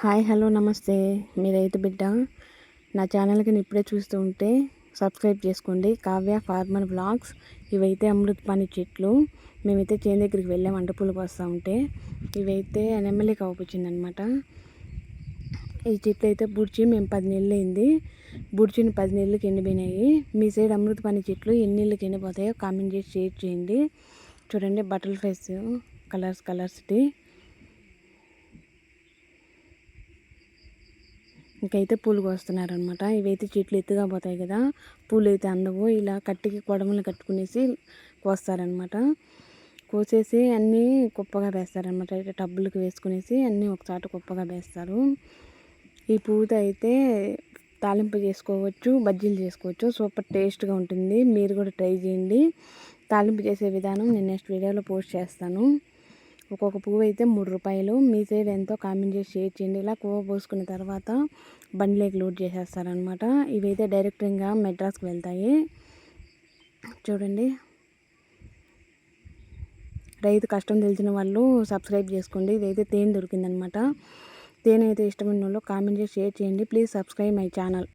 Hi hello నమస్తే. మీరైతే బిడ్డ. నా ఛానల్కి ఇప్పుడే చూస్తూ ఉంటే సబ్స్క్రైబ్ చేసుకోండి. Kavya farmer blogs. ఇవైతే అమృతపాని చెట్లు. మేమైతే చేను దగ్గరికి వెళ్ళాం వంట పూలకు వస్తూ ఉంటే. ఇవైతే నెమ్మలి అనమాట ఈ చెట్లు అయితే బుడ్చి మేము పది నెలలు అయింది. బుడ్చిని పది నెలలకి ఎండిపోయినాయి. మీ సైడ్ అమృతపాణి చెట్లు ఎన్ని నెలలకి ఎండిపోతాయో కామెంట్ చేసి షేర్ చేయండి. చూడండి బటర్ఫ్లైస్ కలర్స్ కలర్స్ది. ఇంకైతే పూలు కోస్తున్నారనమాట ఇవైతే చెట్లు ఎత్తుగా పోతాయి కదా. పూలు అయితే అందవు. ఇలా కట్టికి కొడమలు కట్టుకునేసి కోస్తారనమాట కోసేసి అన్నీ కుప్పగా వేస్తారనమాట అయితే టబ్బులకు వేసుకునేసి అన్నీ ఒకసారి కుప్పగా వేస్తారు. ఈ పూత అయితే తాలింపు చేసుకోవచ్చు బజ్జీలు చేసుకోవచ్చు. సూపర్ టేస్ట్గా ఉంటుంది. మీరు కూడా ట్రై చేయండి. తాలింపు చేసే విధానం నేను నెక్స్ట్ వీడియోలో పోస్ట్ చేస్తాను. ఒక్కొక్క పువ్వు అయితే మూడు రూపాయలు. మీ సైడ్ ఎంతో కామెంట్ చేసి షేర్ చేయండి. ఇలా పువ్వు పోసుకున్న తర్వాత బండిలోకి లోడ్ చేసేస్తారనమాట ఇవైతే డైరెక్ట్గా మెడ్రాస్కి వెళ్తాయి. చూడండి. రైతు కష్టం తెలిసిన వాళ్ళు సబ్స్క్రైబ్ చేసుకోండి. ఇదైతే తేనె దొరికిందనమాట తేనె అయితే ఇష్టమైన వాళ్ళు కామెంట్ చేసి షేర్ చేయండి. Please subscribe my channel.